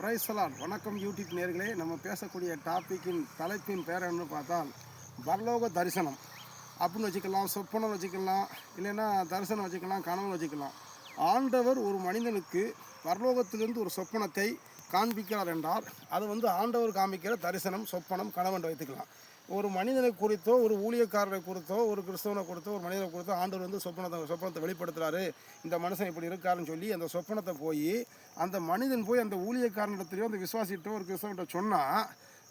பிரைசலான் வணக்கம் யூடியூப் நேர்களே. நம்ம பேசக்கூடிய டாப்பிக்கின் தலைப்பின் பேர் என்னன்னு பார்த்தால் பரலோக தரிசனம். அப்படின்னு வச்சுக்கலாம் சொப்பனம் வச்சுக்கலாம் இல்லைன்னா தரிசனம் வச்சுக்கலாம் கனவு வச்சுக்கலாம். ஆண்டவர் ஒரு மனிதனுக்கு பரலோகத்திலிருந்து ஒரு சொப்பனத்தை காண்பிக்கிறார் என்றால் அது வந்து ஆண்டவர் காமிக்கிற தரிசனம் சொப்பனம் கனவு என்று வைத்துக்கலாம். ஒரு மனிதனை குறித்தோ ஒரு ஊழியக்காரரை குறித்தோ ஒரு கிறிஸ்தவனை குறித்தோ ஒரு மனிதனை குறித்தோ ஆண்டவர் வந்து சொப்பனத்தை சொப்பனத்தை வெளிப்படுத்துகிறாரு இந்த மனுஷன் இப்படி இருக்காருன்னு சொல்லி அந்த சொப்பனத்தை போய் அந்த மனிதன் போய் அந்த ஊழியக்காரனிடத்துலையோ அந்த விசுவாசிட்டோ ஒரு கிறிஸ்தவன்கிட்ட சொன்னால்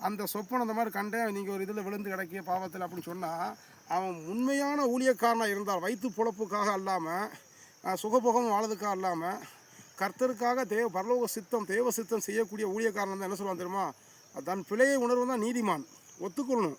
அந்த சொப்பனம் அந்த மாதிரி கண்டேன் நீங்கள் ஒரு இதில் விழுந்து கிடைக்கிய பாவத்தில் அப்படின்னு சொன்னால் அவன் உண்மையான ஊழியக்காரனாக இருந்தால் வயிற்று பொழப்புக்காக அல்லாமல் சுகபோகம் வாழ்றதுக்காக இல்லாமல் கர்த்தருக்காக தேவ பரலோக சித்தம் தேவ சித்தம் செய்யக்கூடிய ஊழியக்காரன் தான் என்ன சொல்லுவான் தெரியுமா? தன் பிழையை உணர்வு தான் நீதிமான். ஒத்துக்கொள்ளணும்.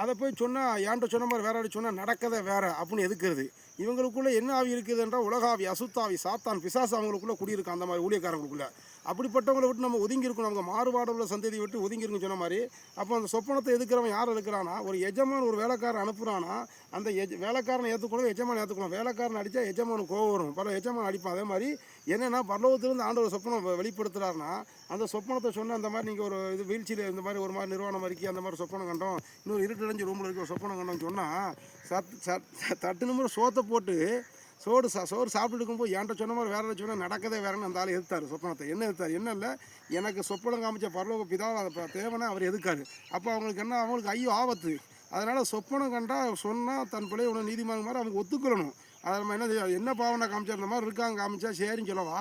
அதை போய் சொன்னால் ஏன்ட்ட சொன்ன மாதிரி வேற ஆடி சொன்னால் நடக்கதே வேற அப்படின்னு எதுக்குறது? இவங்களுக்குள்ளே என்ன ஆவி இருக்குது என்றால் உலகாவி அசுத்தாவி சாத்தான் பிசாசு அவங்களுக்குள்ளே குடியிருக்கு அந்த மாதிரி ஊழியக்காரங்களுக்குள்ளே. அப்படிப்பட்டவங்களை விட்டு நம்ம ஒதுங்கி இருக்கணும். அவங்க மாறுபாடு உள்ள சந்ததியை விட்டு ஒதுங்கி இருக்குன்னு சொன்ன மாதிரி அப்போ அந்த சொப்பனத்தை எதுக்குறவன் யார் இருக்கிறானா ஒரு எஜமான் ஒரு வேலைக்காரன் அனுப்புகிறானா அந்த எஜ வேலைக்காரனை ஏற்றுக்கணும் எஜமான் ஏற்றுக்கணும் வேலைக்காரன் அடித்தா எஜமானுக்கு கோவம் வரும். பல எஜமான் அடிப்பான். அதே மாதிரி என்னென்னா பரலோகத்திலிருந்து ஆண்டவர் சொப்பனம் வெளிப்படுத்துகிறாருன்னா வெளிப்படுத்துறாருன்னா அந்த சொப்பனத்தை சொன்ன அந்த மாதிரி நீங்கள் ஒரு இது வீழ்ச்சியில் இந்த மாதிரி ஒரு மாதிரி நிறுவனம் இருக்கி அந்த மாதிரி சொப்பனம் கண்டோம். இன்னொரு இருட்டடைஞ்சு ரூமில் இருக்க சொப்பனம் கண்டோன்னு சொன்னால் சத் சத் தட்டு நம்பர் சோத்தை போட்டு சோறு சா சோறு சாப்பிட்டு இருக்கும்போது என்கிட்ட சொன்ன மாதிரி வேற சொன்னால் நடக்கதே வேறன்னு அந்த ஆள் எதிர்த்தார் சொப்பனத்தை. என்ன எதிர்த்தார்? என்ன இல்லை எனக்கு சொப்பனம் காமிச்ச பரலோக பிதாவை அதை ப- தேவனை அவர் எதுக்காரு அப்போ அவங்களுக்கு என்ன அவங்களுக்கு ஐயோ ஆபத்து. அதனால் சொப்பனம் கண்டால் சொன்னால் தன் பிள்ளைய உணவு நீதிமன்றம் மாதிரி அவங்க ஒத்துக்கொள்ளணும். அதை நம்ம என்ன செய்ய என்ன பாவனை காமிச்சிருந்த மாதிரி இருக்காங்க காமிச்சா சரின்னு சொல்லவா?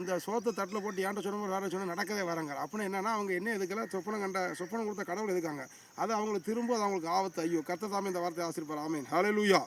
இந்த சோத்தை தட்டில் போட்டு ஏன்ட்ட சொன்ன மாதிரி வேற சொன்னால் நடக்கவே வராங்க அப்படின்னு என்னன்னா அவங்க என்ன எதுக்கல சொப்பனம் கண்ட சொப்பனம் கொடுத்த கடவுள் எதுக்காங்க? அது அவங்களுக்கு திரும்ப அது அவங்களுக்கு ஆபத்து. ஐயோ கர்த்த தாமே இந்த வார்த்தை ஆசிரிப்பார். ஆமீன். லூயா